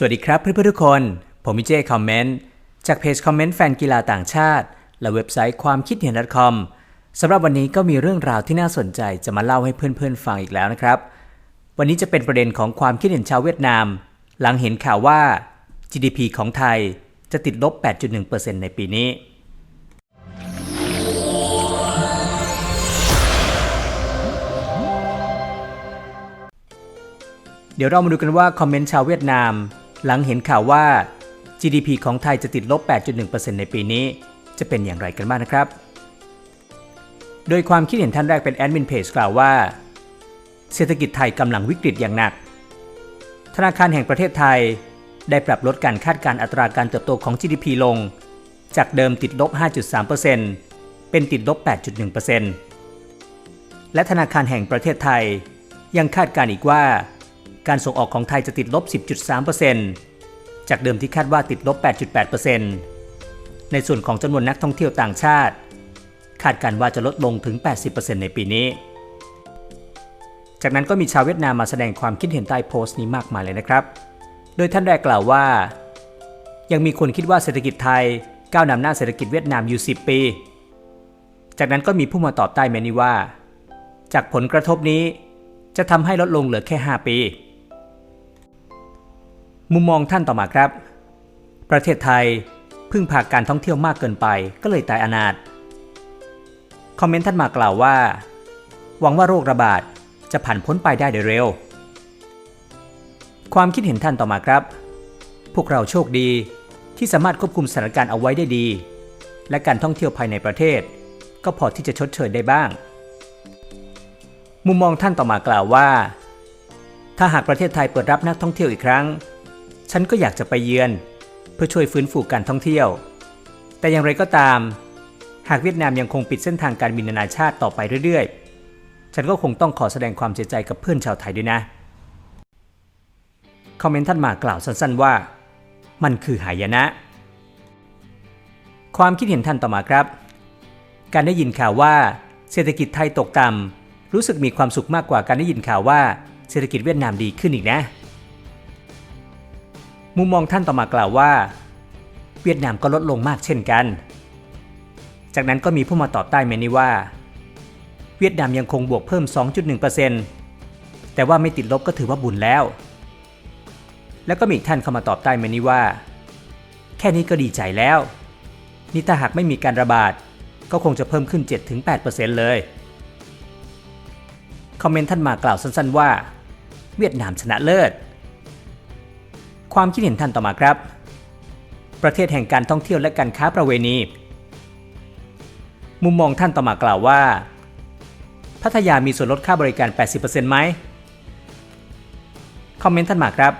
สวัสดีครับเพื่อนๆทุกคน ผมมิเจคอมเมนต์จากเพจคอมเมนต์แฟนกีฬาต่างชาติ และเว็บไซต์ความคิดเห็น .com สำหรับวันนี้ก็มีเรื่องราวที่น่าสนใจจะมาเล่าให้เพื่อนๆฟังอีกแล้วนะครับ วันนี้จะเป็นประเด็นของความคิดเห็นชาวเวียดนาม หลังเห็นข่าวว่า GDP ของไทยจะติดลบ 8.1%ในปีนี้ เดี๋ยวเรามาดูกันว่าคอมเมนต์ชาวเวียดนาม หลังเห็นข่าวว่า GDP ของไทยจะติดลบ 8.1%ในปีนี้ จะเป็นอย่างไรกันบ้างนะครับ โดยความคิดเห็นท่านแรกเป็นแอดมินเพจกล่าวว่า เศรษฐกิจไทยกำลังวิกฤตอย่างหนัก ธนาคารแห่งประเทศไทยได้ปรับลดการคาดการณ์อัตราการเติบโตของ GDP ลง จากเดิมติดลบ 5.3%เป็นติดลบ 8.1%และธนาคารแห่งประเทศไทยยังคาดการณ์อีกว่า การส่งออกของไทยจะติดลบ 10.3%จากเดิมที่คาดว่าติดลบ 8.8%ในส่วนของจำนวนนักท่องเที่ยวต่างชาติ คาดการณ์ว่าจะลดลงถึง 80%ในปีนี้ จากนั้นก็มีชาวเวียดนามมาแสดงความคิดเห็นใต้โพสต์นี้มากมายเลยนะครับ โดยท่านแรกกล่าวว่า ยังมีคนคิดว่าเศรษฐกิจไทยก้าวนำหน้าเศรษฐกิจเวียดนามอยู่ 10 ปี จากนั้นก็มีผู้มาตอบใต้เมนี้ว่า จากผลกระทบนี้จะทำให้ลดลงเหลือแค่ 5 ปี มุมมองท่านต่อมาครับ ประเทศไทยพึ่งพาการท่องเที่ยวมากเกินไปก็เลยตายอนาถคอมเมนต์ท่านมากล่าวว่า หวังว่าโรคระบาดจะผ่านพ้นไปได้โดยเร็ว ความคิดเห็นท่านต่อมาครับ พวกเราโชคดีที่สามารถควบคุมสถานการณ์เอาไว้ได้ดี และการท่องเที่ยวภายในประเทศ ก็พอที่จะชดเชยได้บ้าง มุมมองท่านต่อมากล่าวว่า ถ้าหากประเทศไทยเปิดรับนักท่องเที่ยวอีกครั้ง ฉันก็อยากจะไปเยือน เพื่อช่วยฟื้นฟูการท่องเที่ยว แต่อย่างไรก็ตาม หากเวียดนามยังคงปิดเส้นทางการบินนานาชาติต่อไปเรื่อยๆ ฉันก็คงต้องขอแสดงความเสียใจกับเพื่อนชาวไทยด้วยนะคอมเมนต์ท่านมากล่าวสั้นๆว่า มันคือหายนะ ความคิดเห็นท่านต่อมาครับ การได้ยินข่าวว่า เศรษฐกิจไทยตกต่ำรู้สึกมีความสุขมากกว่าการได้ยินข่าวว่าเศรษฐกิจเวียดนามดีขึ้นอีกนะ มุมมองท่านต่อมากล่าวว่า เวียดนามก็ลดลงมากเช่นกัน จากนั้นก็มีผู้มาตอบใต้เมนี้ว่า เวียดนามยังคงบวกเพิ่ม 2.1%แต่ว่าไม่ติดลบก็ถือว่าบุญแล้ว แล้วก็มีอีกท่านเข้ามาตอบใต้เมนี้ว่า แค่นี้ก็ดีใจแล้ว นี่ถ้าหากไม่มีการระบาด ก็คงจะเพิ่มขึ้น 7-8%เลยคอมเมนต์ท่านมากล่าวสั้นๆว่า เวียดนามชนะเลิศ ความคิดเห็นท่านต่อมาครับ ประเทศแห่งการท่องเที่ยวและการค้าประเวณี มุมมองท่านต่อมากล่าวว่า พัทยามีส่วนลดค่าบริการ 80%ไหมคอมเมนต์ท่านมาครับ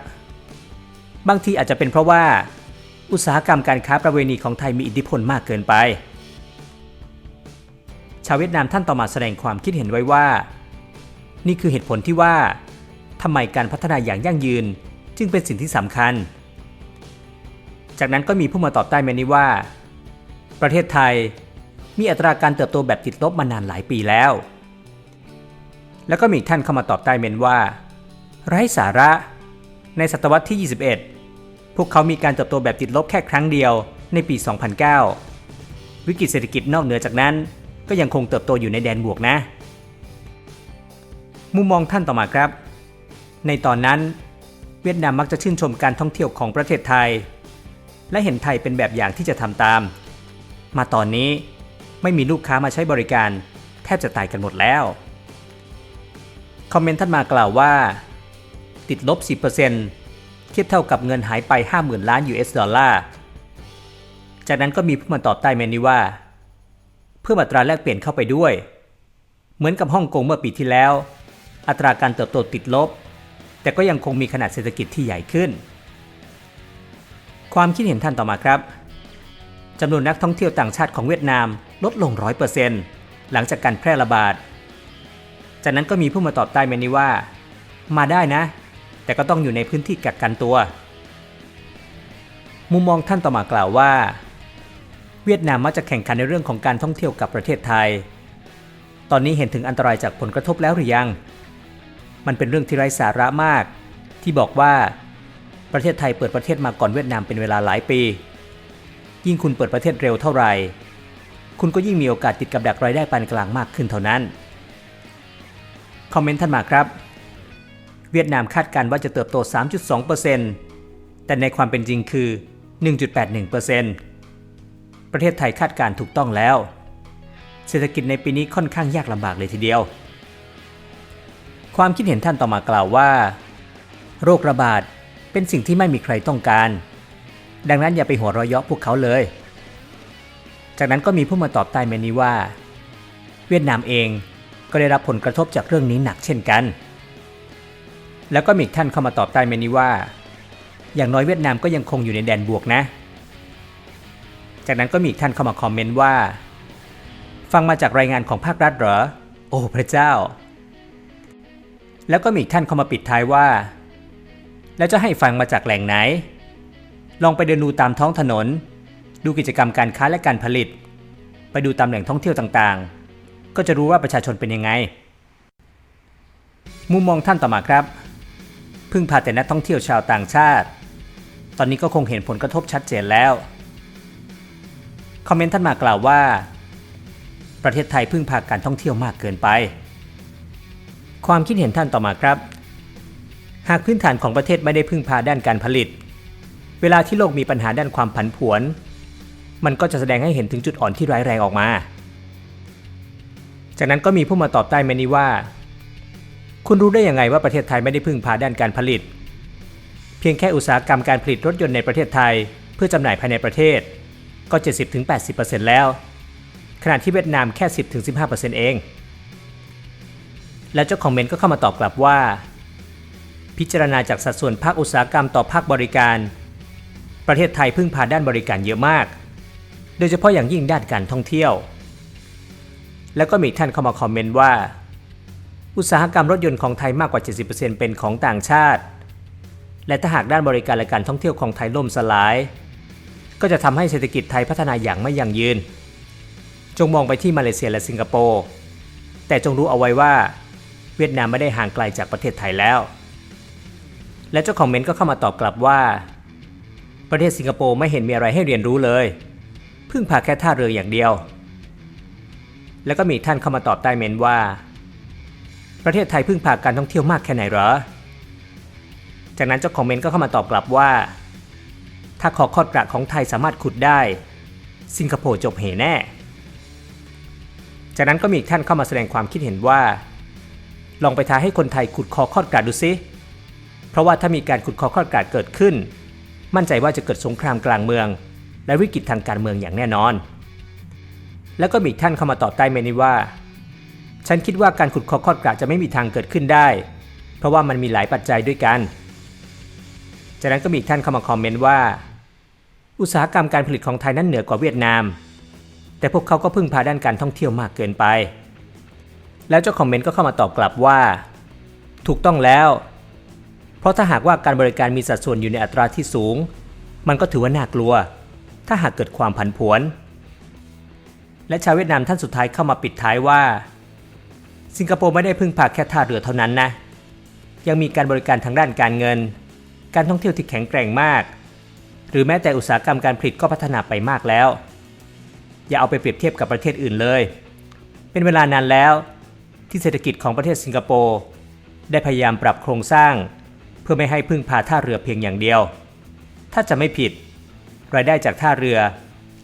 บางทีอาจจะเป็นเพราะว่า อุตสาหกรรมการค้าประเวณีของไทยมีอิทธิพลมากเกินไป ชาวเวียดนามท่านต่อมาแสดงความคิดเห็นไว้ว่า นี่คือเหตุผลที่ว่าทำไมการพัฒนาอย่างยั่งยืน จึงเป็นสิ่งที่สำคัญ จากนั้นก็มีผู้มาตอบใต้เมนี้ว่า ประเทศไทยมีอัตราการเติบโตแบบติดลบมานานหลายปีแล้ว แล้วก็มีท่านเข้ามาตอบใต้เมนว่า ไร้สาระ ในศตวรรษที่ 21 พวกเขามีการเติบโตแบบติดลบแค่ครั้งเดียวในปี 2009 วิกฤตเศรษฐกิจนอกเหนือจากนั้น ก็ยังคงเติบโตอยู่ในแดนบวกนะ มุมมองท่านต่อมาครับ ในตอนนั้น เวียดนามมักจะชื่นชมการท่องเที่ยวของประเทศไทย และเห็นไทยเป็นแบบอย่างที่จะทำตาม มาตอนนี้ไม่มีลูกค้ามาใช้บริการ แทบจะตายกันหมดแล้ว คอมเมนต์ท่านมากล่าวว่า ติดลบ 10%เทียบเท่ากับเงินหายไป 50,000 ล้าน US ดอลลาร์ จากนั้นก็มีผู้มาตอบใต้เมนนี้ว่า เพิ่มอัตราแลกเปลี่ยนเข้าไปด้วย เหมือนกับฮ่องกงเมื่อปีที่แล้ว อัตราการเติบโตติดลบ แต่ก็ยังคงมีขนาดเศรษฐกิจที่ใหญ่ขึ้น ความคิดเห็นท่านต่อมาครับจำนวนนักท่องเที่ยวต่างชาติของเวียดนามลดลง 100%หลังจากการแพร่ระบาด จากนั้นก็มีผู้มาตอบใต้เมนี้ว่า มาได้นะ แต่ก็ต้องอยู่ในพื้นที่กักกันตัว มุมมองท่านต่อมากล่าวว่า เวียดนามมักจะแข่งขันในเรื่องของการท่องเที่ยวกับประเทศไทย ตอนนี้เห็นถึงอันตรายจากผลกระทบแล้วหรือยัง มันเป็นเรื่องที่ไร้สาระมาก ที่บอกว่า ประเทศไทยเปิดประเทศมาก่อนเวียดนามเป็นเวลาหลายปี ยิ่งคุณเปิดประเทศเร็วเท่าไหร่ คุณก็ยิ่งมีโอกาสติดกับดักรายได้ปานกลางมากขึ้นเท่านั้น คอมเมนต์ท่านมาครับ เวียดนามคาดการณ์ว่าจะเติบโต 3.2%แต่ในความเป็นจริงคือ 1.81%ประเทศไทยคาดการณ์ถูกต้องแล้ว เศรษฐกิจในปีนี้ค่อนข้างยากลำบากเลยทีเดียว ความคิดเห็นท่านต่อมากล่าวว่า โรคระบาดเป็นสิ่งที่ไม่มีใครต้องการ ดังนั้นอย่าไปหัวเราะเยาะพวกเขาเลย จากนั้นก็มีผู้มาตอบใต้เมนี้ว่า เวียดนามเองก็ได้รับผลกระทบจากเรื่องนี้หนักเช่นกัน แล้วก็มีท่านเข้ามาตอบใต้เมนี้ว่า อย่างน้อยเวียดนามก็ยังคงอยู่ในแดนบวกนะ จากนั้นก็มีท่านเข้ามาคอมเมนต์ว่า ฟังมาจากรายงานของภาครัฐเหรอ โอ้พระเจ้า แล้วก็มีท่านเข้ามาปิดท้ายว่า แล้วจะให้ฟังมาจากแหล่งไหน ลองไปเดินดูตามท้องถนน ดูกิจกรรมการค้าและการผลิต ไปดูตามแหล่งท่องเที่ยวต่างๆ ก็จะรู้ว่าประชาชนเป็นยังไง มุมมองท่านต่อมาครับ พึ่งพาแต่นักท่องเที่ยวชาวต่างชาติ ตอนนี้ก็คงเห็นผลกระทบชัดเจนแล้ว คอมเมนต์ท่านมากล่าวว่า ประเทศไทยพึ่งพาการท่องเที่ยวมากเกินไป ความคิดเห็นท่านต่อมาครับ หากพื้นฐานของประเทศไม่ได้พึ่งพาด้านการผลิต เวลาที่โลกมีปัญหาด้านความผันผวน มันก็จะแสดงให้เห็นถึงจุดอ่อนที่ร้ายแรงออกมา จากนั้นก็มีผู้มาตอบใต้เมนี้ว่า คุณรู้ได้ยังไงว่าประเทศไทยไม่ได้พึ่งพาด้านการผลิต เพียงแค่อุตสาหกรรมการผลิตรถยนต์ในประเทศไทย เพื่อจำหน่ายภายในประเทศ ก็ 70-80%แล้ว ขณะที่เวียดนามแค่ 10-15%เอง และเจ้าคอมเมนต์ก็เข้ามาตอบกลับว่า พิจารณาจากสัดส่วนภาคอุตสาหกรรมต่อภาคบริการ ประเทศไทยพึ่งพาด้านบริการเยอะมาก โดยเฉพาะอย่างยิ่งด้านการท่องเที่ยว แล้วก็มีท่านเข้ามาคอมเมนต์ว่า อุตสาหกรรมรถยนต์ของไทยมากกว่า 70%เป็นของต่างชาติ และถ้าหากด้านบริการและการท่องเที่ยวของไทยล่มสลาย ก็จะทำให้เศรษฐกิจไทยพัฒนาอย่างไม่ยั่งยืน จงมองไปที่มาเลเซียและสิงคโปร์แต่จงรู้เอาไว้ว่า เวียดนามไม่ได้ห่างไกลจากประเทศไทยแล้ว และเจ้าคอมเมนก็เข้ามาตอบกลับว่า ประเทศสิงคโปร์ไม่เห็นมีอะไรให้เรียนรู้เลย พึ่งพาแค่ท่าเรืออย่างเดียว แล้วก็มีท่านเข้ามาตอบใต้เมนว่า ประเทศไทยพึ่งพาการท่องเที่ยวมากแค่ไหนเหรอ จากนั้นเจ้าคอมเมนก็เข้ามาตอบกลับว่า ถ้าขอคอดกระของไทยสามารถขุดได้ สิงคโปร์จบเหแน่ จากนั้นก็มีท่านเข้ามาแสดงความคิดเห็นว่า ลองไปท้าให้คนไทยขุดคอคอดกระดูสิเพราะว่าถ้ามีการขุดคอคอดกระเกิดขึ้น มั่นใจว่าจะเกิดสงครามกลางเมือง และวิกฤตทางการเมืองอย่างแน่นอน แล้วก็มีท่านเข้ามาตอบใต้เมนี้ว่า ฉันคิดว่าการขุดคอคอดกระจะไม่มีทางเกิดขึ้นได้ เพราะว่ามันมีหลายปัจจัยด้วยกัน จากนั้นก็มีท่านเข้ามาคอมเมนต์ว่า อุตสาหกรรมการผลิตของไทยนั้นเหนือกว่าเวียดนาม แต่พวกเขาก็พึ่งพาด้านการท่องเที่ยวมากเกินไป แล้วเจ้าคอมเมนต์ก็เข้ามาตอบกลับว่า ถูกต้องแล้ว เพราะถ้าหากว่าการบริการมีสัดส่วนอยู่ในอัตราที่สูง มันก็ถือว่าน่ากลัว ถ้าหากเกิดความผันผวน และชาวเวียดนามท่านสุดท้ายเข้ามาปิดท้ายว่า สิงคโปร์ไม่ได้พึ่งพาแค่ท่าเรือเท่านั้นนะ ยังมีการบริการทางด้านการเงิน การท่องเที่ยวที่แข็งแกร่งมาก หรือแม้แต่อุตสาหกรรมการผลิตก็พัฒนาไปมากแล้ว อย่าเอาไปเปรียบเทียบกับประเทศอื่นเลย เป็นเวลานานแล้ว ที่เศรษฐกิจของประเทศสิงคโปร์ได้พยายามปรับโครงสร้าง เพื่อไม่ให้พึ่งพาท่าเรือเพียงอย่างเดียว ถ้าจะไม่ผิด รายได้จากท่าเรือ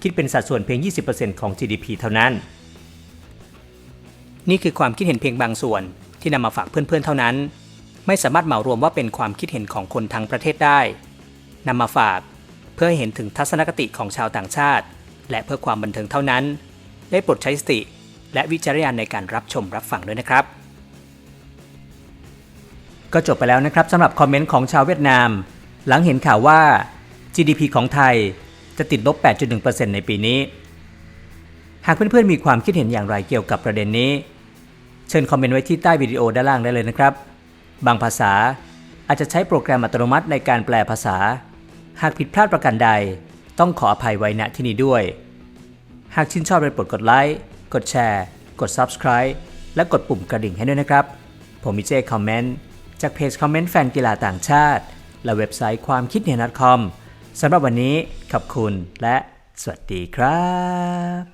คิดเป็นสัดส่วนเพียง 20%ของ GDP เท่านั้น นี่คือความคิดเห็นเพียงบางส่วนที่นำมาฝากเพื่อนๆเท่านั้น ไม่สามารถเหมารวมว่าเป็นความคิดเห็นของคนทั้งประเทศได้นำมาฝากเพื่อให้เห็นถึงทัศนคติของชาวต่างชาติ และเพื่อความบันเทิงเท่านั้น ได้โปรดใช้สติ และวิจารณญาณในการรับชมรับฟังด้วยนะครับ ก็จบไปแล้วนะครับสำหรับคอมเมนต์ของชาวเวียดนาม หลังเห็นข่าวว่า GDP ของไทยจะติดลบ 8.1%ในปีนี้ หากเพื่อนๆมีความคิดเห็นอย่างไรเกี่ยวกับประเด็นนี้ เชิญคอมเมนต์ไว้ที่ใต้วิดีโอด้านล่างได้เลยนะครับ บางภาษาอาจจะใช้โปรแกรมอัตโนมัติในการแปลภาษา หากผิดพลาดประการใด ต้องขออภัยไว้ณที่นี้ด้วย หากชื่นชอบโปรดกดไลค์ กดแชร์ กด Subscribe และกดปุ่มกระดิ่งให้ด้วยนะครับ ผมมิเจคอมเมนต์จากเพจคอมเมนต์แฟนกีฬาต่างชาติ และเว็บไซต์ความคิดเห็น .com สำหรับวันนี้ขอบคุณและสวัสดีครับ